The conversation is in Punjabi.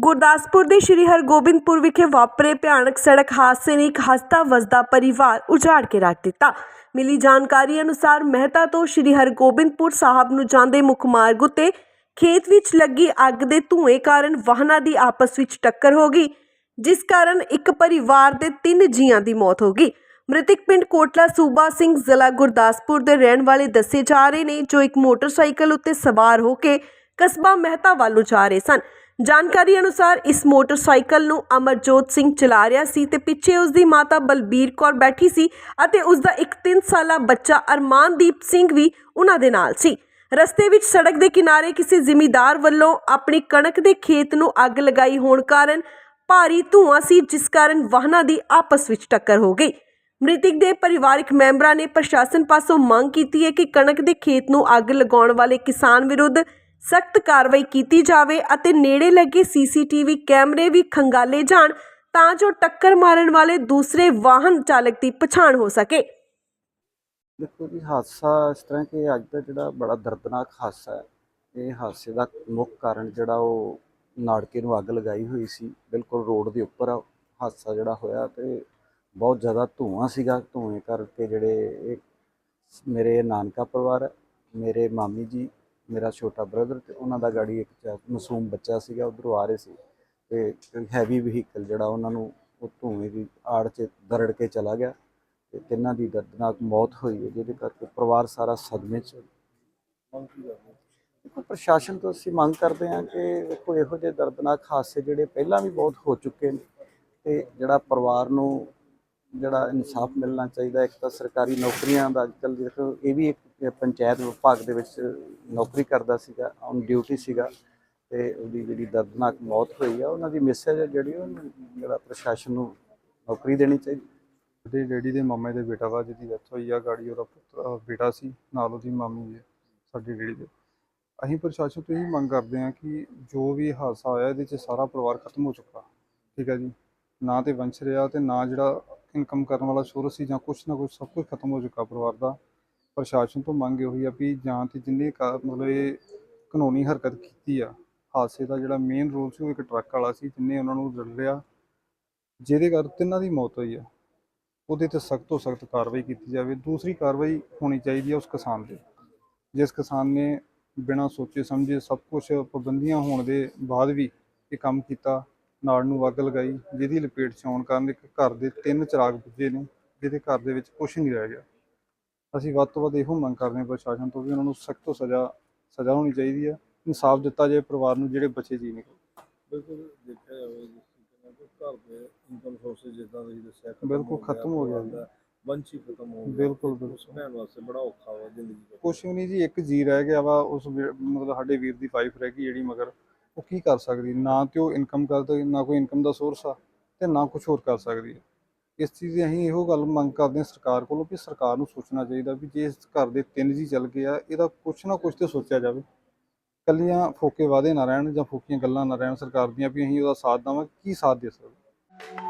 ਗੁਰਦਾਸਪੁਰ ਦੇ ਸ਼੍ਰੀ ਹਰਗੋਬਿੰਦਪੁਰ ਵਿਖੇ ਵਾਪਰੇ ਭਿਆਨਕ ਸੜਕ ਹਾਦਸੇ ਨੇ ਇੱਕ ਹਸਤਾ ਵਸਦਾ ਪਰਿਵਾਰ ਉਜਾੜ ਕੇ ਰੱਖ ਦਿੱਤਾ। ਮਿਲੀ ਜਾਣਕਾਰੀ ਅਨੁਸਾਰ ਮਹਿਤਾ ਤੋਂ ਸ਼੍ਰੀ ਹਰਗੋਬਿੰਦਪੁਰ ਸਾਹਿਬ ਨੂੰ ਜਾਂਦੇ ਮੁੱਖ ਮਾਰਗ ਉੱਤੇ ਖੇਤ ਵਿੱਚ ਲੱਗੀ ਅੱਗ ਦੇ ਧੂਏ ਕਾਰਨ ਵਾਹਨਾਂ ਦੀ ਆਪਸ ਵਿੱਚ ਟੱਕਰ ਹੋ ਗਈ, ਜਿਸ ਕਾਰਨ ਇੱਕ ਪਰਿਵਾਰ ਦੇ ਤਿੰਨ ਜੀਆਂ ਦੀ ਮੌਤ ਹੋ ਗਈ। ਮ੍ਰਿਤਕ ਪਿੰਡ ਕੋਟਲਾ ਸੂਬਾ ਸਿੰਘ ਜ਼ਿਲ੍ਹਾ ਗੁਰਦਾਸਪੁਰ ਦੇ ਰਹਿਣ ਵਾਲੇ ਦੱਸੇ ਜਾ ਰਹੇ ਨੇ ਜੋ ਇੱਕ ਮੋਟਰਸਾਈਕਲ ਉੱਤੇ ਸਵਾਰ ਹੋ ਕੇ ਕਸਬਾ ਮਹਿਤਾ ਵੱਲ ਜਾ ਰਹੇ ਸਨ। ਜਾਣਕਾਰੀ ਅਨੁਸਾਰ ਇਸ ਮੋਟਰਸਾਈਕਲ ਨੂੰ ਅਮਰਜੋਤ ਸਿੰਘ ਚਲਾ ਰਿਹਾ ਸੀ ਤੇ ਪਿੱਛੇ ਉਸ ਦੀ ਮਾਤਾ ਬਲਬੀਰ ਕੌਰ ਬੈਠੀ ਸੀ ਅਤੇ ਉਸ ਦਾ ਇੱਕ 3 ਸਾਲਾ ਬੱਚਾ ਅਰਮਾਨਦੀਪ ਸਿੰਘ ਵੀ ਉਹਨਾਂ ਦੇ ਨਾਲ ਸੀ। ਰਸਤੇ ਵਿੱਚ ਸੜਕ ਦੇ ਕਿਨਾਰੇ ਕਿਸੇ ਜ਼ਿਮੀਂਦਾਰ ਵੱਲੋਂ ਆਪਣੀ ਕਣਕ ਦੇ ਖੇਤ ਨੂੰ ਅੱਗ ਲਗਾਈ ਹੋਣ ਕਾਰਨ ਭਾਰੀ ਧੂਆਂ ਸੀ, ਜਿਸ ਕਾਰਨ ਵਾਹਨਾਂ ਦੀ ਆਪਸ ਵਿੱਚ ਟੱਕਰ ਹੋ ਗਈ। ਮ੍ਰਿਤਕ ਦੇ ਪਰਿਵਾਰਕ ਮੈਂਬਰਾਂ ਨੇ ਪ੍ਰਸ਼ਾਸਨ ਪਾਸੋਂ ਮੰਗ ਕੀਤੀ ਹੈ ਕਿ ਕਣਕ ਦੇ ਖੇਤ ਨੂੰ ਅੱਗ ਲਗਾਉਣ ਵਾਲੇ ਕਿਸਾਨ ਵਿਰੁੱਧ ਸਖਤ ਕਾਰਵਾਈ ਕੀਤੀ ਜਾਵੇ ਅਤੇ ਨੇੜੇ ਲੱਗੇ ਸੀਸੀਟੀਵੀ ਕੈਮਰੇ ਵੀ ਖੰਗਾਲੇ ਜਾਣ ਤਾਂ ਜੋ ਟੱਕਰ ਮਾਰਨ ਵਾਲੇ ਦੂਸਰੇ ਵਾਹਨ ਚਾਲਕ ਦੀ ਪਛਾਣ ਹੋ ਸਕੇ। ਦੇਖੋ ਜੀ, ਹਾਦਸਾ ਇਸ ਤਰ੍ਹਾਂ ਕਿ ਅੱਜ ਦਾ ਜਿਹੜਾ ਬੜਾ ਦਰਦਨਾਕ ਹਾਦਸਾ ਹੈ, ਇਹ ਹਾਦਸੇ ਦਾ ਮੁੱਖ ਕਾਰਨ ਜਿਹੜਾ ਉਹ ਨਾੜਕੇ ਨੂੰ ਅੱਗ ਲਗਾਈ ਹੋਈ ਸੀ। ਬਿਲਕੁਲ ਰੋਡ ਦੇ ਉੱਪਰ ਹਾਦਸਾ ਜਿਹੜਾ ਹੋਇਆ ਤੇ ਬਹੁਤ ਜ਼ਿਆਦਾ ਧੂਆਂ ਸੀਗਾ। ਧੂਏ ਕਰਕੇ ਜਿਹੜੇ ਮੇਰੇ ਨਾਨਕਾ ਪਰਿਵਾਰ ਮੇਰੇ ਮਾਮੀ ਜੀ ਮੇਰਾ ਛੋਟਾ ਬ੍ਰਦਰ ਤੇ ਉਹਨਾਂ ਦਾ ਗਾੜੀ ਇੱਕ ਚ- ਮਾਸੂਮ ਬੱਚਾ ਸੀਗਾ, ਉਧਰੋਂ ਆ ਰਹੇ ਸੀ ਤੇ ਹੈਵੀ ਵਹੀਕਲ ਜਿਹੜਾ ਉਹਨਾਂ ਨੂੰ ਉਹ ਧੂਏ ਦੀ ਆੜ 'ਚ ਦਰੜ ਕੇ ਚਲਾ ਗਿਆ ਤੇ ਤਿੰਨਾਂ ਦੀ ਦਰਦਨਾਕ ਮੌਤ ਹੋਈ ਹੈ, ਜਿਹਦੇ ਕਰਕੇ ਪਰਿਵਾਰ ਸਾਰਾ ਸਦਮੇ 'ਚ। ਦੇਖੋ, ਪ੍ਰਸ਼ਾਸਨ ਤੋਂ ਅਸੀਂ ਮੰਗ ਕਰਦੇ ਹਾਂ ਕਿ ਦੇਖੋ, ਇਹੋ ਜਿਹੇ ਦਰਦਨਾਕ ਹਾਦਸੇ ਜਿਹੜੇ ਪਹਿਲਾਂ ਵੀ ਬਹੁਤ ਹੋ ਚੁੱਕੇ ਨੇ ਤੇ ਜਿਹੜਾ ਪਰਿਵਾਰ ਨੂੰ ਜਿਹੜਾ ਇਨਸਾਫ ਮਿਲਣਾ ਚਾਹੀਦਾ, ਇੱਕ ਤਾਂ ਸਰਕਾਰੀ ਨੌਕਰੀਆਂ ਦਾ ਅੱਜਕੱਲ੍ਹ ਦੇਖੋ, ਇਹ ਵੀ ਇੱਕ ਪੰਚਾਇਤ ਵਿਭਾਗ ਦੇ ਵਿੱਚ ਨੌਕਰੀ ਕਰਦਾ ਸੀਗਾ ਔਨ ਡਿਊਟੀ ਸੀਗਾ ਤੇ ਉਹਦੀ ਜਿਹੜੀ ਦਰਦਨਾਕ ਮੌਤ ਹੋਈ ਆ, ਉਹਨਾਂ ਦੀ ਮੈਸੇਜ ਜਿਹੜੀ, ਉਹ ਜਿਹੜਾ ਪ੍ਰਸ਼ਾਸਨ ਨੂੰ ਨੌਕਰੀ ਦੇਣੀ ਚਾਹੀਦੀ। ਉਹਦੇ ਡੈਡੀ ਦੇ ਮਾਮੇ ਦੇ ਬੇਟਾ ਵਾ, ਜਿਹਦੀ ਡੈਥ ਹੋਈ ਆ, ਗਾੜੀ ਉਹਦਾ ਪੁੱਤਰ ਬੇਟਾ ਸੀ, ਨਾਲ ਉਹਦੀ ਮਾਮੀ ਹੈ, ਸਾਡੇ ਡੈਡੀ ਦੇ। ਅਸੀਂ ਪ੍ਰਸ਼ਾਸਨ ਤੋਂ ਇਹੀ ਮੰਗ ਕਰਦੇ ਹਾਂ ਕਿ ਜੋ ਵੀ ਹਾਦਸਾ ਹੋਇਆ, ਇਹਦੇ 'ਚ ਸਾਰਾ ਪਰਿਵਾਰ ਖਤਮ ਹੋ ਚੁੱਕਾ। ਠੀਕ ਹੈ ਜੀ? ਨਾ ਤੇ ਵੰਸ਼ ਰਿਹਾ ਤੇ ਨਾ ਜਿਹੜਾ ਇਨਕਮ ਕਰਨ ਵਾਲਾ ਸੋਰਸ ਸੀ ਜਾਂ ਕੁਛ ਨਾ ਕੁਛ ਸਭ ਕੁਝ ਖਤਮ ਹੋ ਚੁੱਕਾ ਪਰਿਵਾਰ ਦਾ। ਪ੍ਰਸ਼ਾਸਨ ਤੋਂ ਮੰਗ ਇਹੋ ਹੀ ਆ ਵੀ ਜਾਂ ਤੇ ਜਿੰਨੇ ਕਾ- ਮਤਲਬ ਇਹ ਕਾਨੂੰਨੀ ਹਰਕਤ ਕੀਤੀ ਆ, ਹਾਦਸੇ ਦਾ ਜਿਹੜਾ ਮੇਨ ਰੋਲ ਸੀ ਉਹ ਇੱਕ ਟਰੱਕ ਵਾਲਾ ਸੀ ਜਿੰਨੇ ਉਹਨਾਂ ਨੂੰ ਰਲਿਆ ਜਿਹਦੇ ਕਰਕੇ ਤਿੰਨਾਂ ਦੀ ਮੌਤ ਹੋਈ ਆ, ਉਹਦੇ ਤੇ ਸਖਤ ਤੋਂ ਸਖਤ ਕਾਰਵਾਈ ਕੀਤੀ ਜਾਵੇ, ਦੂਸਰੀ ਕਾਰਵਾਈ ਹੋਣੀ ਚਾਹੀਦੀ ਹੈ ਉਸ ਕਿਸਾਨ ਦੇ ਜਿਸ ਕਿਸਾਨ ਨੇ ਬਿਨਾਂ ਸੋਚੇ ਸਮਝੇ ਸਭ ਕੁਝ ਪਾਬੰਦੀਆਂ ਹੋਣ ਦੇ ਬਾਅਦ ਵੀ ਇਹ ਕੰਮ ਕੀਤਾ, ਨਾੜ ਨੂੰ ਅੱਗ ਲਗਾਈ, ਜਿਹਦੀ ਲਪੇਟ 'ਚ ਆਉਣ ਕਾਰਨ ਇੱਕ ਘਰ ਦੇ ਤਿੰਨ ਚਿਰਾਗ ਬੁੱਝੇ ਨੇ, ਜਿਹਦੇ ਘਰ ਦੇ ਵਿੱਚ ਕੁਝ ਨਹੀਂ ਰਹਿ ਗਿਆ। ਅਸੀਂ ਵੱਧ ਤੋਂ ਵੱਧ ਇਹੋ ਮੰਗ ਕਰਦੇ ਹਾਂ ਪ੍ਰਸ਼ਾਸਨ ਤੋਂ ਵੀ ਉਹਨਾਂ ਨੂੰ ਸਖਤ ਤੋਂ ਸਜ਼ਾ ਸਜ਼ਾ ਹੋਣੀ ਚਾਹੀਦੀ ਹੈ ਇਨਸਾਫ ਦਿੱਤਾ ਜਾਏ ਪਰਿਵਾਰ ਨੂੰ ਜਿਹੜੇ ਬੱਚੇ ਜੀ ਨੇ ਬਿਲਕੁਲ ਦੇਖਿਆ ਜਾਵੇ ਜਿਸ ਤਰੀਕੇ ਨਾਲ ਕਿ ਘਰ ਦੇ ਇਨਕਮ ਸੋਰਸਸ ਜਿੱਦਾਂ ਤੁਸੀਂ ਦੱਸਿਆ ਖਤਮ ਬਿਲਕੁਲ ਖਤਮ ਹੋ ਗਿਆ ਹੀ ਖਤਮ ਹੋ ਗਿਆ। ਬਿਲਕੁਲ, ਬਿਲਕੁਲ। ਭੈਣ ਵਾਸਤੇ ਬੜਾ ਔਖਾ ਵਾ ਜ਼ਿੰਦਗੀ ਦਾ। ਕੁਛ ਵੀ ਨਹੀਂ ਜੀ ਇੱਕ ਜੀ ਰਹਿ ਗਿਆ ਵਾ ਉਸ ਮਤਲਬ ਸਾਡੇ ਵੀਰ ਦੀ ਵਾਈਫ ਰਹਿ ਗਈ ਜਿਹੜੀ ਮਗਰ ਉਹ ਕੀ ਕਰ ਸਕਦੀ ਨਾ ਤੇ ਉਹ ਇਨਕਮ ਕਰਦਾ ਨਾ ਕੋਈ ਇਨਕਮ ਦਾ ਸੋਰਸ ਆ ਤੇ ਨਾ ਕੁਝ ਹੋਰ ਕਰ ਸਕਦੀ ਹੈ। ਇਸ ਚੀਜ਼ ਦੀ ਅਸੀਂ ਇਹੋ ਗੱਲ ਮੰਗ ਕਰਦੇ ਹਾਂ ਸਰਕਾਰ ਕੋਲੋਂ ਵੀ ਸਰਕਾਰ ਨੂੰ ਸੋਚਣਾ ਚਾਹੀਦਾ ਵੀ ਜੇ ਇਸ ਘਰ ਦੇ ਤਿੰਨ ਜੀ ਚੱਲ ਗਏ ਆ, ਇਹਦਾ ਕੁਛ ਨਾ ਕੁਛ ਤੇ ਸੋਚਿਆ ਜਾਵੇ। ਕੱਲੀਆਂ ਫੋਕੇ ਵਾਅਦੇ ਨਾ ਰਹਿਣ ਜਾਂ ਫੋਕੀਆਂ ਗੱਲਾਂ ਨਾ ਰਹਿਣ ਸਰਕਾਰ ਦੀਆਂ ਵੀ ਅਸੀਂ ਉਹਦਾ ਸਾਥ ਦੇਵਾਂਗੇ, ਕੀ ਸਾਥ ਦੇ ਸਕਦੇ?